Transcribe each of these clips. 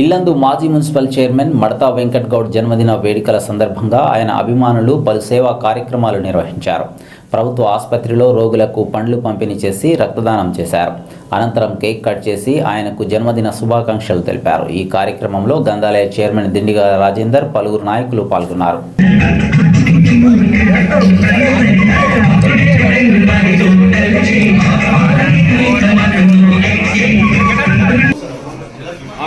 ఇల్లందు మాజీ municipal chairman Madatha Venkat Goud జన్మదిన వేడుకల సందర్భంగా ఆయన అభిమానులు పలు సేవా కార్యక్రమాలు నిర్వహించారు. ప్రభుత్వ ఆసుపత్రిలో రోగులకు పండ్లు పంపిణీ చేసి రక్తదానం చేశారు. అనంతరం కేక్ కట్ చేసి ఆయనకు జన్మదిన శుభాకాంక్షలు తెలిపారు. ఈ కార్యక్రమంలో గంధాలయ చైర్మన్ దిండిగా రాజేందర్ పలువురు నాయకులు పాల్గొన్నారు.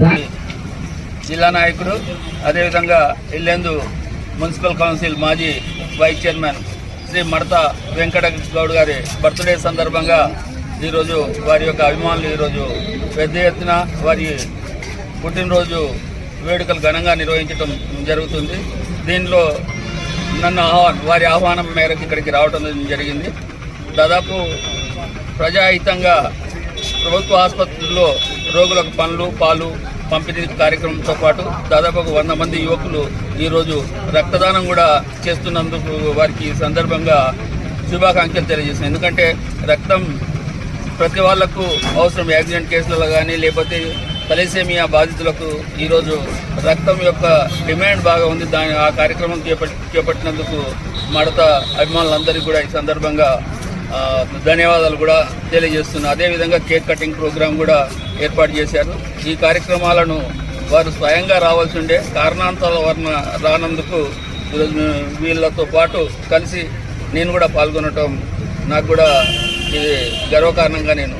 దా- జిల్లా నాయకుడు అదేవిధంగా ఇల్లెందు మున్సిపల్ కౌన్సిల్ మాజీ వైస్ చైర్మన్ శ్రీ మడత వెంకట గౌడ్ గారి బర్త్డే సందర్భంగా ఈరోజు వారి యొక్క అభిమానులు ఈరోజు పెద్ద ఎత్తున వారి పుట్టినరోజు వేడుకలు ఘనంగా నిర్వహించడం జరుగుతుంది. దీనిలో నన్ను ఆహ్వానం వారి ఆహ్వానం మేరకు ఇక్కడికి రావడం జరిగింది. దాదాపు ప్రజాహితంగా ప్రభుత్వ ఆసుపత్రుల్లో రోగులకు పండ్లు పాలు పంపిణీ కార్యక్రమంతో పాటు దాదాపు ఒక వంద మంది యువకులు ఈరోజు రక్తదానం కూడా చేస్తున్నందుకు వారికి సందర్భంగా శుభాకాంక్షలు తెలియజేస్తున్నాను. ఎందుకంటే రక్తం ప్రతి వాళ్ళకు అవసరం. యాక్సిడెంట్ కేసులలో కానీ లేకపోతే తలేసేమియా బాధితులకు ఈరోజు రక్తం యొక్క డిమాండ్ బాగా ఉంది. దాని ఆ కార్యక్రమం చేపట్టినందుకు మడత అభిమానులందరికీ కూడా ఈ సందర్భంగా ధన్యవాదాలు కూడా తెలియజేస్తున్నాను అదేవిధంగా కేక్ కటింగ్ ప్రోగ్రాం కూడా ఏర్పాటు చేశారు. ఈ కార్యక్రమాలను వారు స్వయంగా రావాల్సి ఉండే కారణాంతాల వలన రానందుకు ఈరోజు వీళ్ళతో పాటు కలిసి నేను కూడా పాల్గొనటం నాకు కూడా ఇది గర్వకారణంగా నేను